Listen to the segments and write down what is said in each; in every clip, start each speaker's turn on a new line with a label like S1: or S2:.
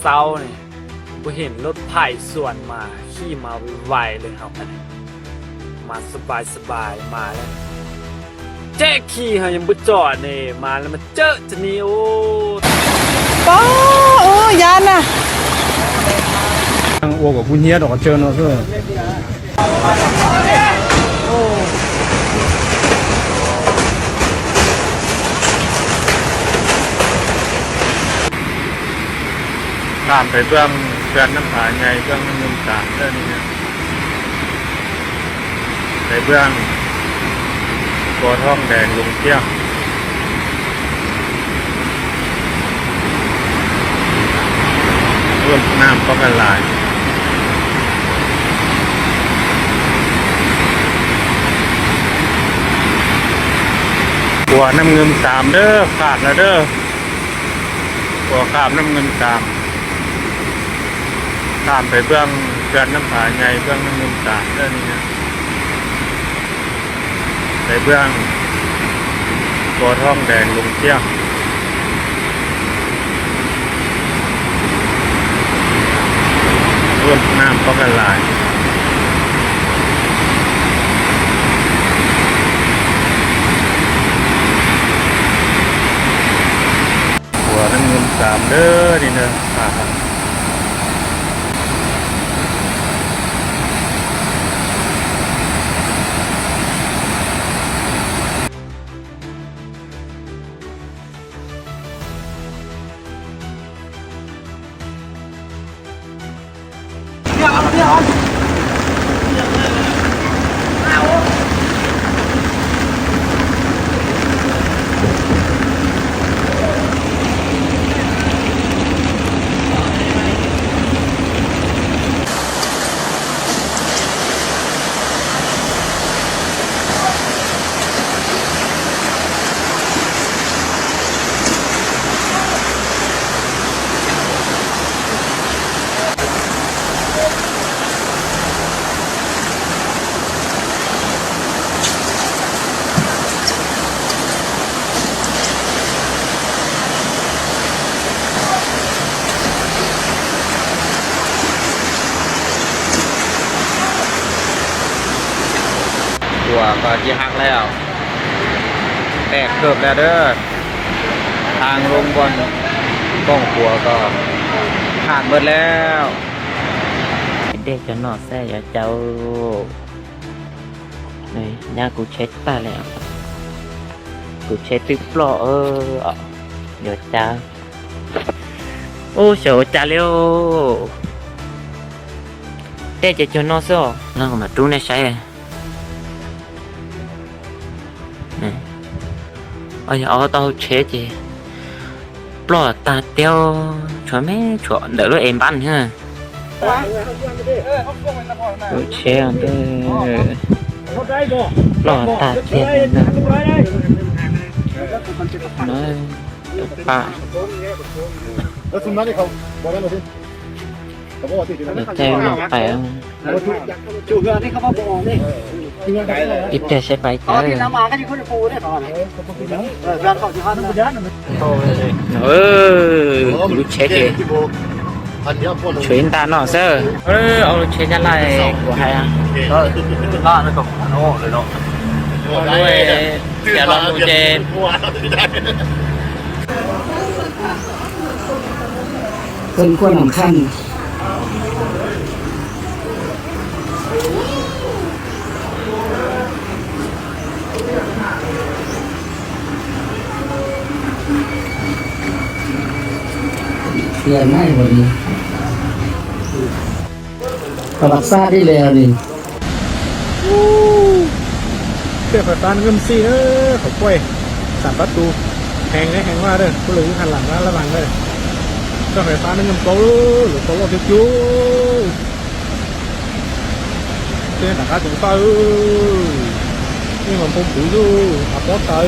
S1: เศร้าๆนี่กูเห็นรถไผ่สวนมาขี่มาไวๆเลยครับอันนี้มาสบายๆมาแล้วเจ๊ขี่เขายังบ่จอดนี่มาแล้วมาเจอจะนี่โอ้
S2: ป้าเออยานน่ะ
S3: 我个姑娘那个叫那是。 ข้ามไปเบื้องเพื่อนน้ำผาไงเบื้องน้ำมุมสามเรื่องนี้เนี่ยไปเบื้องตัวท่องแดงลงเที่ยงร่วมน้ำก็กันหลายหัวน้ำเงินสามเด้อขาดแล้วเด้อหัวขาบน้ำเงินสาม ข้ามไปเบื้องเกินน้ำผาไงเบื้องน้ำเงินสามเด้อนี่นะไปเบื้องตัวท่องแดงลงเที่ยงร่วมน้ำก็กันลายหัวน้ำเงินสามเด้อนี่เนอะ
S1: วก็ที่หักแล้ว แตกเกือบแล้วเด้อทางลงบนกล้องหัวก็ขาดหมดแล้ว
S4: เด็กจะนอนแซ่อย่าเจ้าเลยย่ากูเช็ดป้าแล้วกูเช็ดติ๊บปลอเออเดี๋ยวจ้าโอ้โฉจ้าเร็วเด็กจะจะนอนซ้อแล้วก็มาดูในใช้ เอาอย่าเอาตาเช็ดจีปลอตาเตียวชัวแม่ชัวเดี๋ยวรถเอ็มบ้า นฮะ Ủa xe ở đây Lò tà tiền Nói Bà
S3: แล้วซุมนั้นนี่เขาบอกได้หมดสิเขาว่าที่ที่นั้น
S4: Để theo nó phải
S2: จูเรือนี่เขามาบอกนี่
S3: ที่นั่นได้เลย
S4: Ít để xe bay
S2: ตอที่น้ำมาก็อยู่คนปูเนี่ยตอนนี้เออเรือเขาอยู่ข้างนั้น
S4: Ừ Lúc chết kìa
S3: อันนี้พวก
S4: Chuyến ta nó sơ Ừ Ông lúc chết nhắn lại Của hai à
S1: ล่าแล้วก็โน่เลยเนาะ
S4: Ông nuôi Kẻ lon mù chê
S2: เป็นคนสำคัญ เรียนง่ายกว่านี้ประวัติศาสตร์ที่แล้วนี่
S3: เสื้อไฟฟ้าเงินซีเออเขาป่วยสามประตูแหงได้แหงว่าเด้อผู้หรือหันหลังแล้วระวังเด้อเสื้อไฟฟ้านเงินโตหรือโตโลคิวคิวเสื้อหนังกาถุงเต้านี่มันพุ่งปุ๋ยดูอับปอตเต้า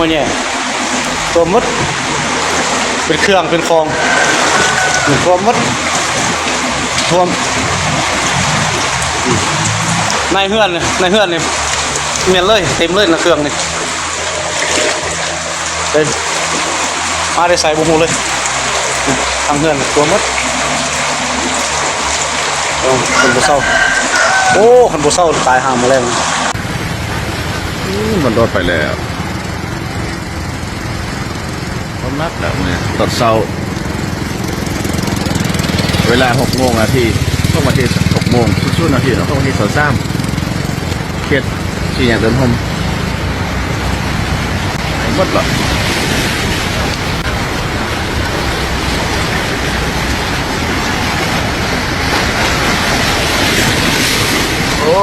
S5: แต่หัวเนี่ยตัวมดเป็นเครื่องเป็นคลองท่วมมดทวมในเฮือนเนี่ยในเฮือนเนี่ยเมียนเลยเต็มเลยนะเครื่องนี่เต็มมาได้ใส่บุหูเลยทางเฮือนตัวมดโอ้คนบุเศร้าโอ้คนบุเศร้าตายห่างมาแล้ว
S6: มันรอดไปแล้ว มนักแล้วเนี่ยตอนเช้า เวลาหกโมงนาทีช่วงวันที่หกโมงชุดๆนาทีเนาะช่วงวันที่สองสามเครียดที่อย่างเดินผมหมดหรอโอ้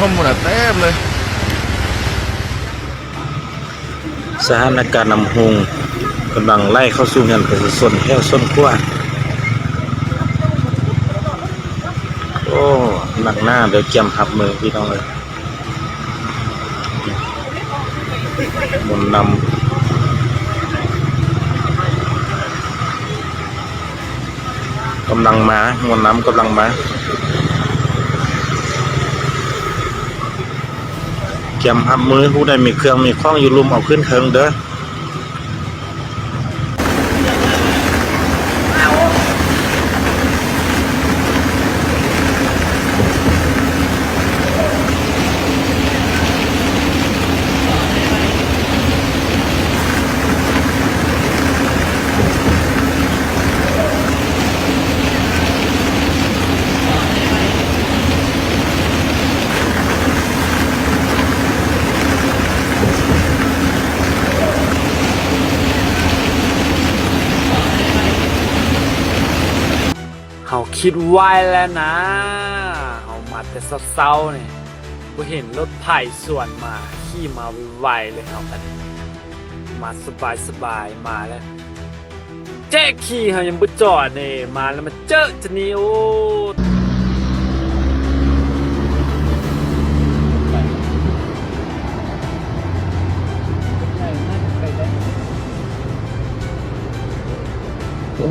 S6: เดินผมหมดเต็มเลย
S7: สถานการณ์นำหงกำลังไล่เข้าสู่งินประชาชนแห้วส้นขั้วโอ้หนักหน้าเดี๋ยวเกียมหับมือพี่น้องเลยมุนนำกำลังมามวลน้ำกำลังมา เกียมหับมือผู้ใดมีเครื่องมีข้องอยู่ลุมเอาขึ้นเทิงเด้อ
S1: เขาคิดไว้แล้วนะเขามาแต่เศร้าๆเนี่ยกูเห็นรถไผ่สวนมาขี่มาไวๆเลยเขากันมาสบายๆมาแล้วเจ๊ขี่เขายังบ่จอดเนี่ยมาแล้วมาเจอจะนี่โอ้
S4: โอ้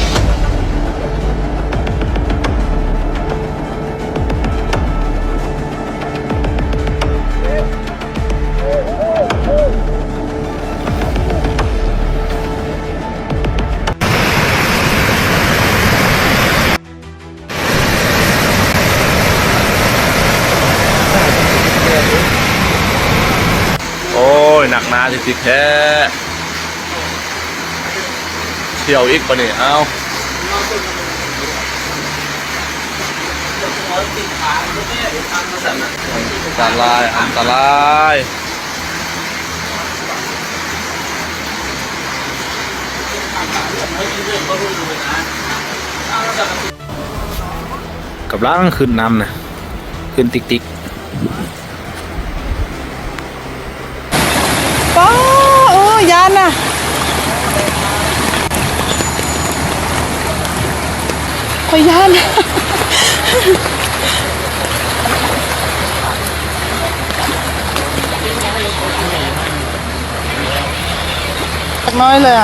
S4: ย
S6: หนักหนาจริงๆแท้เที่ยวอีกปะเนี่ยเอาอันตรายอันตราย
S7: กับล้างขึ้นน้ำนะขึ้นติ๊กติ๊ก
S8: ป้าโอ้ยานน่ะขอยานน่ะน้อย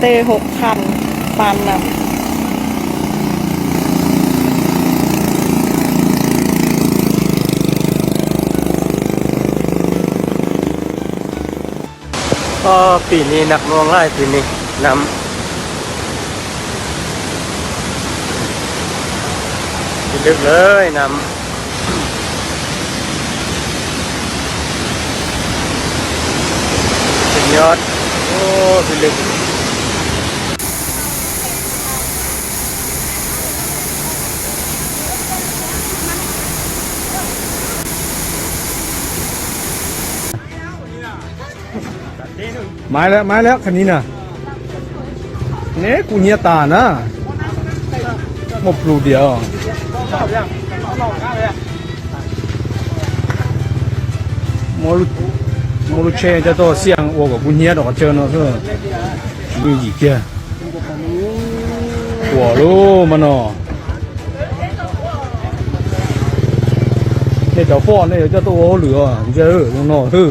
S8: เตอร์หกคัน ปานนำ
S7: ก็ปีนี้นักหน่วงไล่ปีนี้น้ำลึกเลยน้ำสุดยอด โอ้เป็นเล็ก มาแล้วมาแล้วคันนี้นะเนี่ยกูเนียตานะหมดปลูเดียวมอลุมอลเชจะตัวเสียงโอ้กับกูเนียดอกเจอเนาะเพื่อนดูอีกแกหัวลูมันเนาะเนี่ยจะฟ้อนเนี่ยจะตัวเหลือเจ้าเออน้องเออ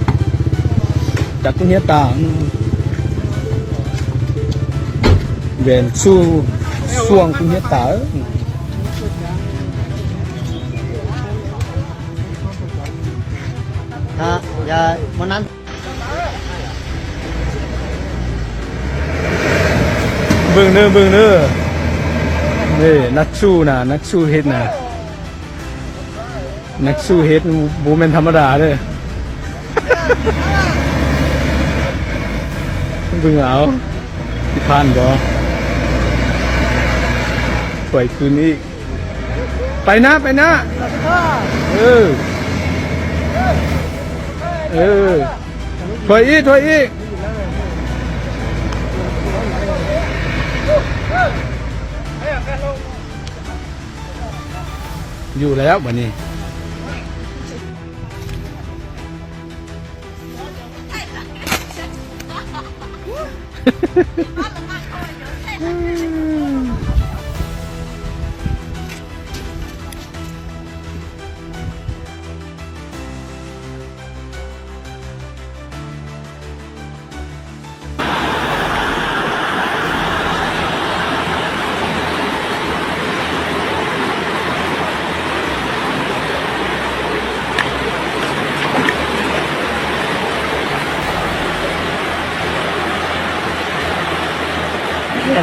S7: อแต่ไปพาเนื้อโอ้หรือทานจัวตัวโตรู้จักกูเงียจักกูเฮียตาเวนสู้ช่วงกูเฮียตา
S4: ถ้าอย่าวันนั้น
S7: เบิ่งเน้อเบิ่งเน้อนี่นักสู้นะนักสู้เฮ็ดนะนักสู้เฮ็ดบูแมนธรรมดาเด้อ เบิ่งเอาที่ผ่านบ่สวยคืนอีกไปนะไปนะ เออ เออถอยอีกถอยอีกอยู่แล้ววันนี้
S4: 你妈了个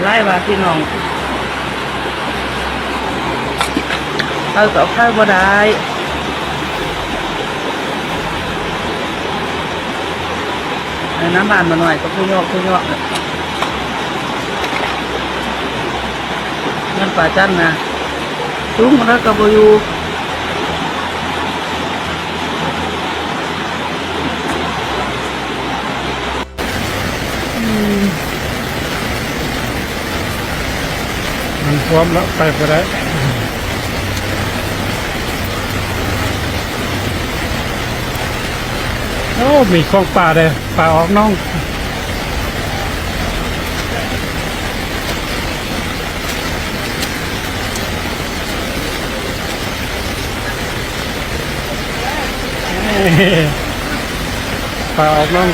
S4: ไล่ว่าพี่น้องเข้ากับเข้าบ่ได้น้ำบานมาหน่อยก็พูยอกพูยอกเนี่ยเงินป่าจันนะสูงแล้วก็บอยู่
S7: พร้อมแล้วไปก็ได้โอ้มีของป่าเลยป่าออกน้องป่าออกน้อง